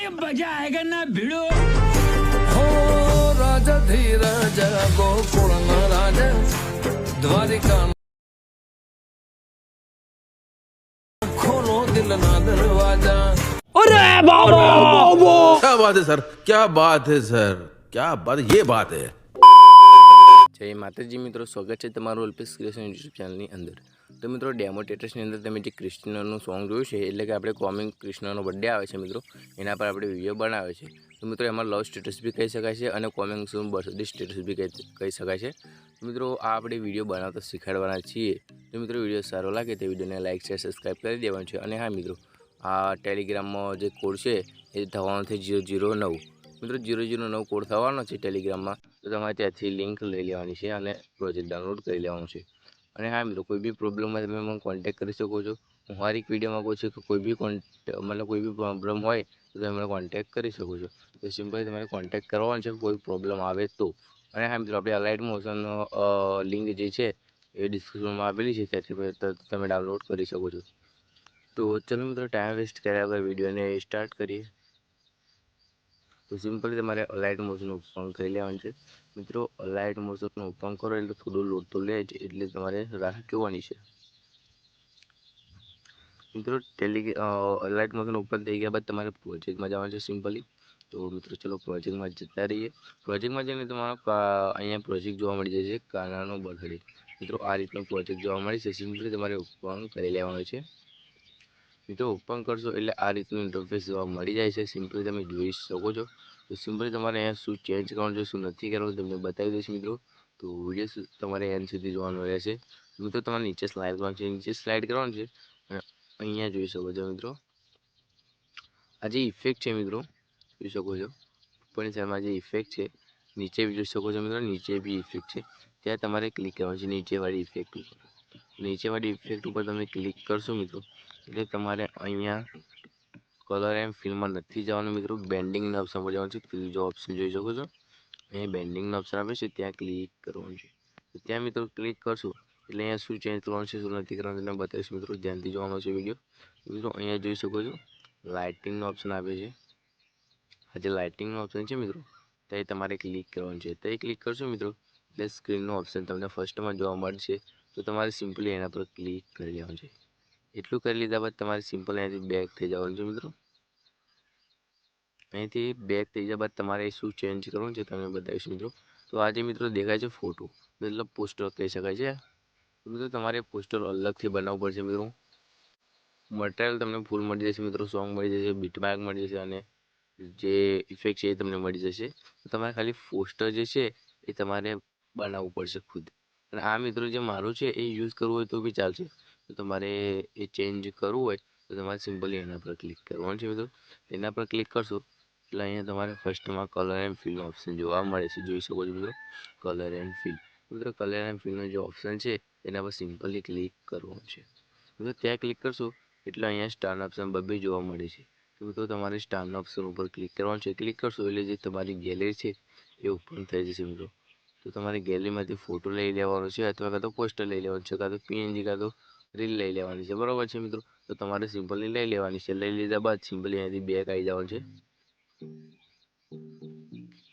मजा आएगा ना भिड़ो હો રાજા ધીરજ ગોકુળ રાજ દ્વારિકા ખોલો દિલના દરવાજા क्या बात है सर क्या बात है सर क्या बात ये बात है જય માતાજી મિત્રો સ્વાગત છે તમારું અલ્પેશ ક્રિએશન યુટ્યુબ ચેનલની અંદર તો મિત્રો ડેમો ટેટસની અંદર તમે જે કૃષ્ણનું સોંગ જોયું છે, એટલે કે આપણે કોમિંગ કૃષ્ણનો બર્થડે આવે છે મિત્રો, એના પર આપણે વીડિયો બનાવે છે. તો મિત્રો એમાં લવ સ્ટેટસ બી કહી શકાય છે અને કોમિંગ સોંગ બર્થડે સ્ટેટસ બી કહી શકાય છે. મિત્રો આ આપણે વીડિયો બનાવતા શીખવાડવાના છીએ. તો મિત્રો વીડિયો સારો લાગે તે વિડીયોને લાઇક શેર સબસ્ક્રાઈબ કરી દેવાનું છે. અને હા મિત્રો, આ ટેલિગ્રામમાં જે કોડ છે, એ થવાનો છે જીરો જીરો નવ. મિત્રો જીરો જીરો નવ કોડ થવાનો છે ટેલિગ્રામમાં તો તમારે ત્યાંથી લિંક લઈ લેવાની છે અને પ્રોજેક્ટ ડાઉનલોડ કરી લેવાનું છે. અને હા, મિત્રો, કોઈ બી પ્રોબ્લેમમાં તમે મને કોન્ટેક્ટ કરી શકો છો. હું હર એક વિડીયોમાં કહું છું કે કોઈ બી મતલબ કોઈ બી પ્રોબ્લેમ હોય, તો તમે મને કોન્ટેક કરી શકો છો. તો સિમ્પલી તમારે કોન્ટેક્ટ કરવાનો છે, કોઈ પ્રોબ્લેમ આવે તો. અને હા, મિત્રો, આપણે અલાઇટ મોશનનો લિંક જે છે, એ ડિસ્ક્રિપ્શનમાં આપેલી છે, ત્યાંથી તમે ડાઉનલોડ કરી શકો છો. તો ચલો, મિત્રો ટાઈમ વેસ્ટ કર્યા વગર વિડીયોને સ્ટાર્ટ કરીએ. તો સિમ્પલી તમારે અલાઇટ મોશન ઓપન કરી લેવાનું છે. મિત્રો અલાઇટ મોશન ઓપન કરો એટલે થોડું લોડ તો લે જ, એટલે તમારે રાહ જોવાની છે. મિત્રો, ટેલી અલાઇટ મોશન ઓપન થઈ ગયા બાદ તમારે પ્રોજેક્ટમાં જવાનું છે સિમ્પલી તો મિત્રો, ચલો પ્રોજેક્ટમાં જતા રહીએ. પ્રોજેક્ટમાં જઈને તમારો અહીંયા પ્રોજેક્ટ જોવા મળી જશે કાનાનો બર્થડે મિત્રો, આ રીતનો પ્રોજેક્ટ જોવા મળે છે. સિમ્પલી તમારે ઓપન કરી લેવાનો છે. મિત્રો ઓપન કરશો એટલે આ રીતનું ઇન્ટરફેસ જોવા મળી જાય છે. સિમ્પલી તમે જોઈ શકો છો. તો સિમ્પલી તમારે અહીંયા શું ચેન્જ કરવાનું છે, શું નથી કરવાનું તમને બતાવી દઈશ મિત્રો. તો વીડિયો તમારે એન્ડ સુધી જોવાનું રહેશે. મિત્રો, તમારે નીચે સ્લાઇડ કરવાનું છે. નીચે સ્લાઇડ કરવાનું છે અને અહીંયા જોઈ શકો છો મિત્રો. આ જે ઇફેક્ટ છે મિત્રો, જોઈ શકો છો. ઉપરની સાઈડમાં જે ઇફેક્ટ છે, નીચે બી જોઈ શકો છો મિત્રો. નીચે બી ઇફેક્ટ છે. ત્યાં તમારે ક્લિક કરવાનું છે. નીચેવાળી ઇફેક્ટ ઉપર. નીચેવાળી ઇફેક્ટ ઉપર તમે ક્લિક કરશો મિત્રો એટલે તમારે અહીંયા કલર એમ ફિલ્મમાં નથી જવાનું મિત્રો. બેન્ડિંગના ઓપ્શન પર જવાનું છે. ત્રીજો ઓપ્શન જોઈ શકો છો. અહીંયા બેન્ડિંગનો ઓપ્શન આપે છે. ત્યાં ક્લિક કરવાનું છે. તો ત્યાં મિત્રો ક્લિક કરશો એટલે અહીંયા શું ચેન્જ કરવાનું છે, શું નથી કરવાનું તેને બતાવીશ મિત્રો. ધ્યાનથી જોવાનો છે વીડિયો મિત્રો અહીંયા જોઈ શકો છો. લાઇટિંગનો ઓપ્શન આપે છે. આ જે લાઇટિંગનો ઓપ્શન છે મિત્રો, ત્યાં તમારે ક્લિક કરવાનું છે. ત્યાં ક્લિક કરશો મિત્રો, એટલે સ્ક્રીનનો ઓપ્શન તમને ફર્સ્ટમાં જોવા મળશે. તો તમારે સિમ્પલી એના પર ક્લિક કરી લેવાનું છે. એટલું કરી લીધા બાદ તમારે સિમ્પલ અહીંયાથી બેક થઈ જવાનું છે મિત્રો. અહીંથી બેક થઈ ગયા બાદ તમારે શું ચેન્જ કરવાનું છે તમે બતાવીશ મિત્રો. તો આજે મિત્રો દેખાય છે ફોટો મતલબ પોસ્ટર કહી શકાય છે. મિત્રો તમારે પોસ્ટર અલગથી બનાવવું પડશે મિત્રો. મટીરિયલ તમને ફૂલ મળી જશે મિત્રો સોંગ મળી જશે બીટમાર્ક મળી જશે અને જે ઇફેક્ટ છે એ તમને મળી જશે. તમારે ખાલી પોસ્ટર જે છે એ તમારે બનાવવું પડશે ખુદ. અને આ મિત્રો જે મારું છે એ યુઝ કરવું હોય તો બી ચાલશે. તો તમારે એ ચેન્જ કરવું હોય, તો તમારે સિમ્પલી એના પર ક્લિક કરવાનું છે મિત્રો. એના પર ક્લિક કરશો, એટલે અહીંયા તમારે ફર્સ્ટમાં કલર એન્ડ ફિલ ઓપ્શન જોવા મળે છે. જોઈ શકો છો મિત્રો કલર એન્ડ ફિલ મિત્રો કલર એન્ડ ફિલનો જે ઓપ્શન છે, એના પર સિમ્પલી ક્લિક કરવાનું છે. મિત્રો, ત્યાં ક્લિક કરશો, એટલે અહીંયા સ્ટારના ઓપ્શન બબે જોવા મળે છે. તો મિત્રો, તમારે સ્ટારના ઓપ્શન ઉપર ક્લિક કરવાનું છે. ક્લિક કરશો એટલે જે તમારી ગેલેરી છે, એ ઓપન થઈ જશે મિત્રો. તો તમારે ગેલેરીમાંથી ફોટો લઈ લેવાનો છે, અથવા કાં તો પોસ્ટર લઈ લેવાનું છે, કાં તો પીએનજી કાં તો રીલ લઈ લેવાની છે. બરાબર છે મિત્રો? તો તમારે સિમ્પલની લઈ લેવાની છે. લઈ લીધા બાદ સિમ્પલી અહીંયાથી બેક આવી જવાનું છે.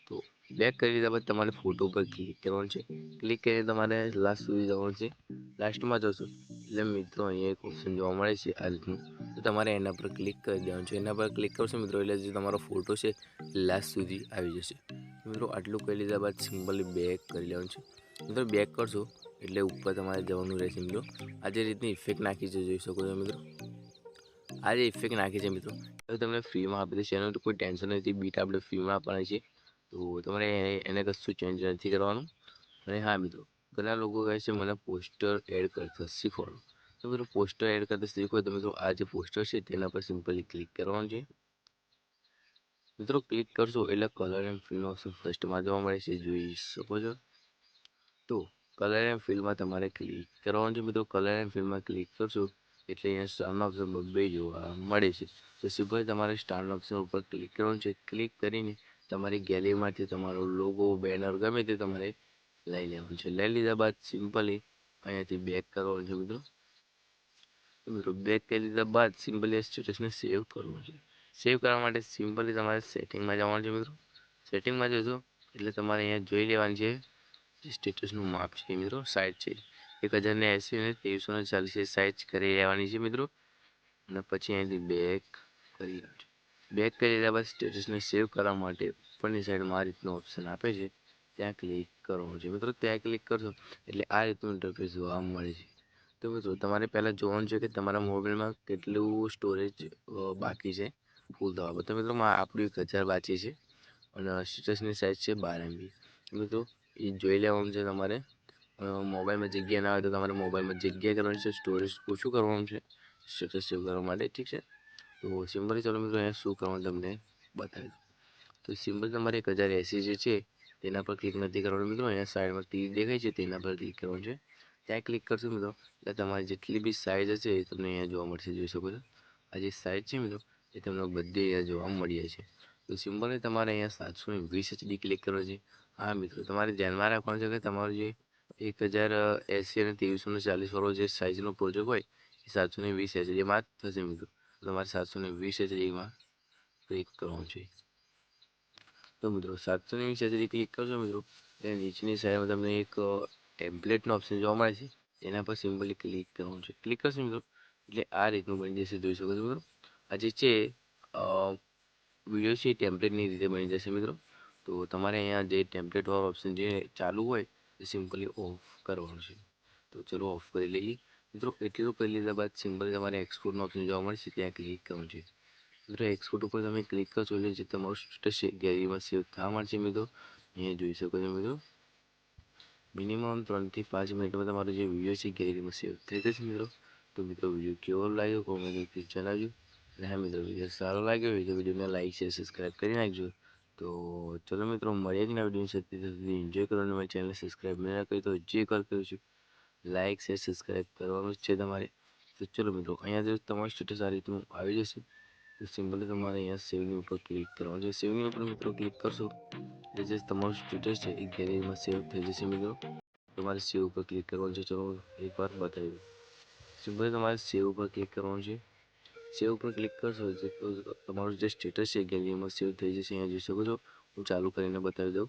તો બેક કરી લીધા બાદ તમારે ફોટો પર ક્લિક કરવાનું છે. ક્લિક કરીને તમારે લાસ્ટ સુધી જવાનું છે. લાસ્ટમાં જશો એટલે મિત્રો અહીંયા એક ઓપ્શન જોવા મળે છે આ રીતનું. તો તમારે એના પર ક્લિક કરી દેવાનું છે. એના પર ક્લિક કરશો મિત્રો એટલે જે તમારો ફોટો છે લાસ્ટ સુધી આવી જશે. મિત્રો આટલું કરી લીધા બાદ સિમ્પલી બેક કરી લેવાનું છે. મિત્રો બેક કરશો એટલે ઉપર તમારે જવાનું રહેશે મિત્રો. આ જે રીતની ઇફેક્ટ નાખી છે, જોઈ શકો છો મિત્રો. આ જે ઇફેક્ટ નાખી છે મિત્રો. એ તમને ફ્રીમાં આપી દેશે એનું કોઈ ટેન્શન નથી. બીટ આપણે ફ્રીમાં આપવાના છે. તો તમારે એને કશું ચેન્જ નથી કરવાનું. અને હા મિત્રો, ઘણા લોકો કહે છે, મને પોસ્ટર એડ કરતા શીખવાડો તો મિત્રો પોસ્ટર એડ કરતા શીખો તો મિત્રો, આ જે પોસ્ટર છે, તેના પર સિમ્પલી ક્લિક કરવાનું છે. મિત્રો ક્લિક કરશો એટલે કલર એન્ડ ફિલ્મ ઓપ્શન ફર્સ્ટમાં જોવા મળે છે. જોઈ શકો છો. તો કલર એન્ડ ફિલ્ડમાં તમારે ક્લિક કરવાનું છે મિત્રો. કલર એન્ડ ફિલ્મમાં ક્લિક કરશો એટલે અહીંયા સ્ટારના ઓપ્શન બબ્બે જોવા મળે છે. તો સિમ્પલ તમારે સ્ટારના ઓપ્શન ઉપર ક્લિક કરવાનું છે. ક્લિક કરીને તમારી ગેલેરીમાંથી તમારો લોગો બેનર ગમે તે તમારે લઈ લેવાનું છે. લઈ લીધા બાદ સિમ્પલી અહીંયાથી બેક કરવાનું છે મિત્રો. મિત્રો બેક કરી લીધા બાદ સિમ્પલી સ્ટેટસને સેવ કરવું છે. સેવ કરવા માટે સિમ્પલી તમારે સેટિંગમાં જવાનું છે મિત્રો. સેટિંગમાં જશો એટલે તમારે અહીંયા જોઈ લેવાનું છે સ્ટેટસનું માપ છે મિત્રો સાઈઝ છે. એક હજારને એંસી અને ત્રેવીસો ને ચાલીસ સાઈઝ કરી લેવાની છે મિત્રો. અને પછી અહીંથી બેક કરી બેક કરી લીધા બાદ સ્ટેટસને સેવ કરવા માટે ઉપરની સાઈડમાં આ રીતનું ઓપ્શન આપે છે. ત્યાં ક્લિક કરવાનું છે. મિત્રો, ત્યાં ક્લિક કરશો એટલે આ રીતનું ઇન્ટરફેસ જોવા મળે છે. તો મિત્રો, તમારે પહેલાં જોવાનું છે કે તમારા મોબાઈલમાં કેટલું સ્ટોરેજ બાકી છે ફૂલ થવા પર તો મિત્રો આપણું એક હજાર બાકી છે. અને સ્ટેટસની સાઇઝ છે બાર એમબી મિત્રો એ જોઈ લેવાનું છે તમારે. મોબાઈલમાં જગ્યા ના હોય તો તમારે મોબાઈલમાં જગ્યા કરવાની છે સ્ટોરેજ ઓછું કરવાનું છે સ્ટેટસ સેવ કરવા માટે, ઠીક છે? તો સિમ્પલી ચાલો મિત્રો, અહીંયા શું કરવાનું તમને બતાવી તો સિમ્પલ તમારે એક હજાર એસી જે છે, તેના પર ક્લિક નથી કરવાનું મિત્રો, અહીંયા સાઈડમાં તીર દેખાય છે, તેના પર ક્લિક કરવાનું છે. ત્યાં ક્લિક કરશો મિત્રો, એટલે તમારી જેટલી બી સાઇઝ હશે એ તમને અહીંયા જોવા મળશે, જોઈ શકો છો. આ જે સાઇઝ છે મિત્રો, એ તમને બધી અહીંયા જોવા મળી જાય છે. તો સિમ્પલી તમારે અહીંયા સાતસો ને વીસ એચડી ક્લિક કરવાનું છે. હા, મિત્રો, તમારે ધ્યાનમાં રાખવાનું છે કે તમારું જે એક હજાર એંસી અને ત્રેવીસો ને ચાલીસ વાળો જે સાઇઝનો પ્રોજેક્ટ હોય, એ સાતસો ને વીસ એચડીમાં જ થશે, મિત્રો. તમારે સાતસો ને વીસ એચડીમાં ક્લિક કરવાનું છે. તો મિત્રો, સાતસો ને વીસ એચડી ક્લિક કરશો, મિત્રો એ નીચેની સાઈડમાં તમને એક ટેમ્પલેટનો ઓપ્શન જોવા મળે છે. એના પર સિમ્પલી ક્લિક કરવાનું છે. ક્લિક કરશો, મિત્રો, એટલે આ રીતનું બની જશે, જોઈ શકો છો, મિત્રો. આ જે છે વીડિયો છે એ ટેમ્પલેટની રીતે બની જશે મિત્રો. તો તમારે અહીંયા જે ટેમ્પલેટ વાળો ઓપ્શન જે ચાલુ હોય એ સિમ્પલી ઓફ કરવાનું છે. તો ચલો ઓફ કરી લઈએ. મિત્રો, એટલું કરી લીધા બાદ સિમ્પલી તમારે એક્સપોર્ટનો ઓપ્શન જોવા મળશે, ત્યાં ક્લિક કરવાનું છે. મિત્રો એક્સપોર્ટ ઉપર તમે ક્લિક કરશો એટલે જે તમારું સ્ટેટસ છે ગેલેરીમાં સેવ થવા મળશે મિત્રો. અહીંયા જોઈ શકો છો મિત્રો. મિનિમમ ત્રણથી પાંચ મિનિટમાં તમારો જે વીડિયો છે ગેલેરીમાં સેવ થઈ જશે મિત્રો. તો મિત્રો, વીડિયો કેવો લાગ્યો કોમેન્ટ જણાવજો. અને હા મિત્રો વીડિયો સારો લાગ્યો હોય તો વિડીયોને લાઈક શેર સબસ્ક્રાઈબ કરી નાખજો તો ચલો મિત્રો મળીએ જ ના વીડિયો સાથે ત્યાં સુધી એન્જોય કરવાનું મારી ચેનલ સબસ્ક્રાઈબ ના કરી તો જે કોલ કરું છું લાઈક શેર સબસ્ક્રાઈબ કરવાનું જ છે તમારે તો ચલો મિત્રો અહીંયા જો તમારું સ્ટેટસ આ રીતનું આવી જશે તો સિમ્પલી તમારે અહીંયા સેવની ઉપર ક્લિક કરવાનું છે સેવની ઉપર મિત્રો ક્લિક કરશો એટલે જે તમારું સ્ટેટસ છે એ ગેલેરીમાં સેવ થઈ જશે મિત્રો તમારે સેવ ઉપર ક્લિક કરવાનું છે ચલો એકવાર બતાવી દઉં સિમ્પલી તમારે સેવ ઉપર ક્લિક કરવાનું છે સેવ ઉપર ક્લિક કરશો તો તમારું જે સ્ટેટસ છે ગેલેરીમાં સેવ થઈ જશે, અહીંયા જોઈ શકો છો. હું ચાલુ કરીને બતાવી દઉં.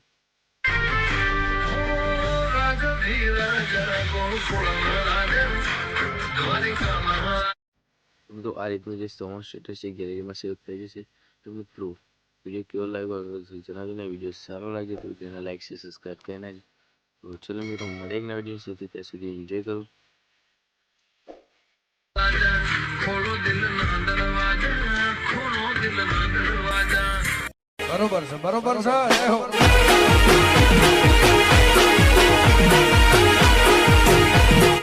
તો આ રીતનું જે સોંગ સ્ટેટસ છે ગેલેરીમાં સેવ થઈ જશે. તો મિત્રો વીડિયો કેવો લાગ્યો? જણાવજો ને. વીડિયો સારો લાગે તો તેના લાઈક છે સબસ્ક્રાઈબ કરી નાખજો તો ચલો મિત્રો મળે એક નવા વીડિયો સુધી ત્યાં સુધી એન્જોય કરો. ખોલો દિલના દરવાજા ખોલો દિલના દરવાજા બરોબર છે બરોબર છે